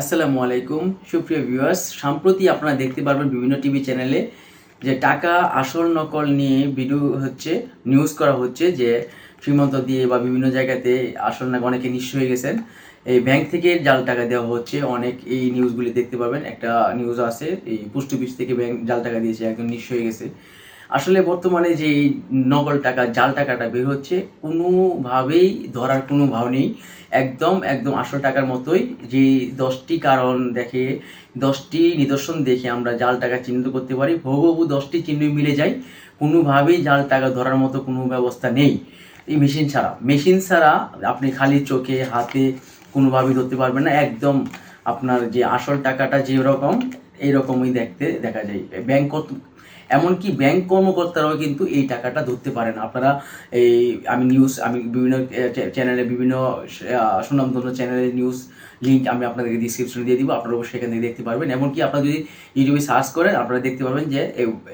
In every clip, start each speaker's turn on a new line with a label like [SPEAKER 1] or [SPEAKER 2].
[SPEAKER 1] আসসালামু আলাইকুম। সুপ্রিয় ভিউয়ার্স, সম্প্রতি আপনারা দেখতে পারবেন বিভিন্ন টিভি চ্যানেলে যে টাকা আসল নকল নিয়ে ভিডিও হচ্ছে নিউজ করা হচ্ছে যে শ্রীমন্ত দিয়ে বা বিভিন্ন জায়গাতে আসল নাকি অনেকে নিঃস্ব হয়ে গেছেন। এই ব্যাংক থেকে জাল টাকা দেওয়া হচ্ছে। অনেক এই নিউজগুলি দেখতে পাবেন। একটা নিউজ আছে, এই পোস্ট অফিস থেকে ব্যাংক জাল টাকা দিয়েছে, একজন নিঃস্ব হয়ে গেছে। আসলে বর্তমানে যে নকল টাকা, জাল টাকাটা বের হচ্ছে, কোনোভাবেই ধরার কোনো ভাব নেই। একদম একদম আসল টাকার মতোই যে দশটি কারণ দেখে, দশটি নিদর্শন দেখে আমরা জাল টাকা চিহ্নিত করতে পারি। বহু দশটি চিহ্ন মিলে যায়। কোনোভাবেই জাল টাকা ধরার মতো কোনো ব্যবস্থা নেই। এই মেশিন ছাড়া। মেশিন ছাড়া আপনি খালি চোখে, হাতে কোনোভাবেই ধরতে পারবেন না। একদম আপনার যে আসল টাকাটা যেরকম, এইরকমই দেখতে দেখা যায়। ব্যাংক এমনকি ব্যাংক কর্মকর্তারাও কিন্তু এই টাকাটা ধরতে পারেন। আপনারা এই, আমি নিউজ আমি বিভিন্ন চ্যানেলে বিভিন্ন সুনামধন্য চ্যানেলের নিউজ লিঙ্ক আমি আপনাদেরকে ডিসক্রিপশনে দিয়ে দিব, আপনারা অবশ্যই এখান থেকে দেখতে পারবেন। এমনকি আপনারা যদি ইউটিউবে সার্চ করেন, আপনারা দেখতে পারবেন যে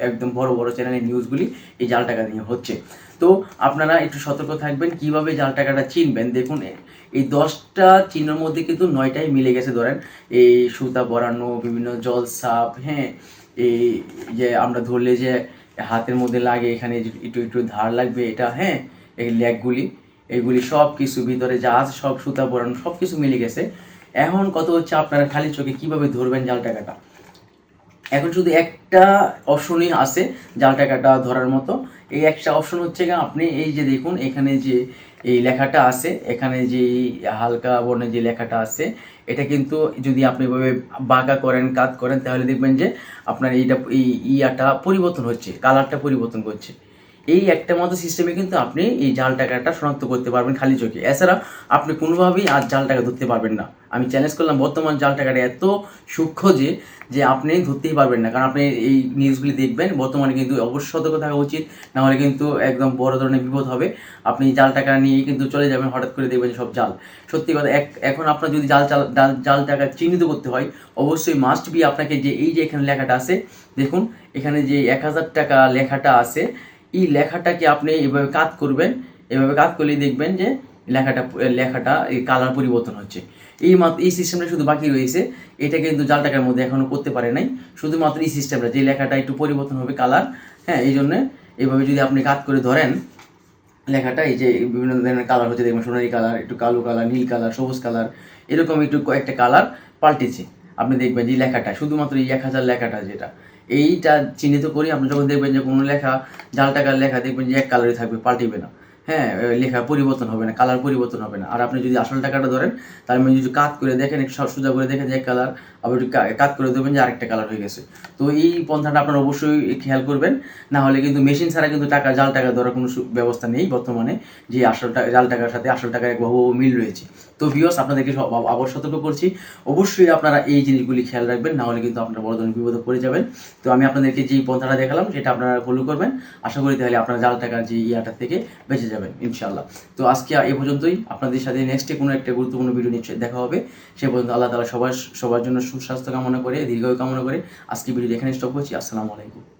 [SPEAKER 1] একদম বড় বড় চ্যানেলের নিউজগুলি এই জাল টাকা নিয়ে হচ্ছে। তো আপনারা একটু সতর্ক থাকবেন, কীভাবে জাল টাকাটা চিনবেন? দেখুন এই দশটা চিহ্নের মধ্যে কিন্তু নয়টাই মিলে গেছে ধরেন। এই সুতা বরানো, বিভিন্ন জল সাপ হ্যাঁ এই যে আমরা ধরলে যে হাতের মধ্যে লাগে, এখানে একটু একটু ধার লাগবে, এটা হ্যাঁ এই ল্যাগগুলি এগুলি সব কিছু ভিতরে যা আছে সব সুতা পরানো সব কিছু মিলে গেছে। এখন কত হচ্ছে আপনারা খালি চোখে কীভাবে ধরবেন জাল টাকাটা এখন শুধু একটা অপশনই আছে, জাল টাকাটা ধরার মতো। এই একটা অপশন হচ্ছে গিয়ে আপনি এই যে দেখুন, এখানে যে এই লেখাটা আছে, এখানে যে হালকা বর্ণের যে লেখাটা আছে, এটা কিন্তু যদি আপনি এভাবে বাঁকা করেন, কাত করেন, তাহলে দেখবেন যে আপনার এইটা, এই ইয়াটা পরিবর্তন হচ্ছে, কালারটা পরিবর্তন করছে। এই একটা মতো সিস্টেমে কিন্তু আপনি এই জাল টাকাটা শনাক্ত করতে পারবেন খালি চোখে। এছাড়া আপনি কোনোভাবেই আর জাল টাকা ধরতে পারবেন না। আমি চ্যালেঞ্জ করলাম, বর্তমান জাল টাকাটা এত সূক্ষ্ম যে যে আপনি ধরতেই পারবেন না। কারণ আপনি এই নিউজগুলি দেখবেন, বর্তমানে কিন্তু অবশ্যই সতর্ক থাকা উচিত না হলে কিন্তু একদম বড় ধরনের বিপদ হবে। আপনি জাল টাকা নিয়ে কিন্তু চলে যাবেন, হঠাৎ করে দেখবেন সব জাল। সত্যি কথা, এক, এখন আপনার যদি জাল জাল জাল জাল টাকা চিহ্নিত করতে হয়, অবশ্যই মাস্ট বি আপনাকে যে, এই যে এখানে লেখাটা আছে, দেখুন, এখানে যে এক হাজার টাকা লেখাটা আছে, এই লেখাটাকে আপনি এভাবে কাত করবেন, এভাবে কাত করলেই দেখবেন যে লেখাটা লেখাটা এই কালার পরিবর্তন হচ্ছে। এই মাত্র এই সিস্টেমটা শুধু বাকি রয়েছে। এটা কিন্তু জাল টাকার মধ্যে এখনও করতে পারে নাই। শুধুমাত্র এই সিস্টেমটা যে লেখাটা একটু পরিবর্তন হবে কালার হ্যাঁ এই জন্যে এইভাবে যদি আপনি কাত করে ধরেন, লেখাটা এই যে বিভিন্ন ধরনের কালার হচ্ছে দেখবেন সোনালি কালার একটু কালো কালার নীল কালার সবুজ কালার এরকম একটু কয়েকটা কালার পাল্টেছে। আপনি দেখবেন যে লেখাটা, শুধুমাত্র এই এক হাজার লেখাটা যেটা। এইটা চিহ্নিত করি আপনি যখন দেখবেন যে কোনো লেখা, জাল টাকার লেখা, দেখবেন যে এক কালারই থাকবে, পাল্টিবে না। হ্যাঁ লেখা পরিবর্তন হবে না কালার পরিবর্তন হবে না। আর আপনি যদি আসল টাকাটা ধরেন, তার মানে যদি কাত করে দেখেন, একটু সা- সোজা করে দেখেন যে কালার আবার একটু কাত করে দেবেন যে আরেকটা কালার হয়ে গেছে। তো এই পন্থাটা আপনারা অবশ্যই খেয়াল করবেন। না হলে কিন্তু মেশিন ছাড়া কিন্তু টাকা, জাল টাকা ধরার কোনো ব্যবস্থা নেই বর্তমানে, যে আসল টাকা জাল টাকার সাথে আসল টাকার এক বহু মিল রয়েছে। তো ভিওস আপনাদেরকে সব আবার সতর্ক করছি, অবশ্যই আপনারা এই জিনিসগুলি খেয়াল রাখবেন, না হলে কিন্তু আপনারা বড় ধরনের বিপদে পড়ে যাবেন। তো আমি আপনাদেরকে যেই পন্থাটা দেখালাম, সেটা আপনারা ফলো করবেন। আশা করি তাহলে আপনারা জাল টাকার যে ইয়াটার থেকে বেঁচে যাবেন। ইনশাল্লাহ তো আজকে এ পর্যন্তই। আপনাদের সাথে নেক্সটে কোনো একটা গুরুত্বপূর্ণ ভিডিও নিয়ে দেখা হবে। সে পর্যন্ত আল্লাহ তালা সবার সবার জন্য সুস্বাস্থ্য কামনা করে, দীর্ঘায়ু কামনা করে আজকে ভিডিও এখানে স্টপ করছি। আসসালামু আলাইকুম।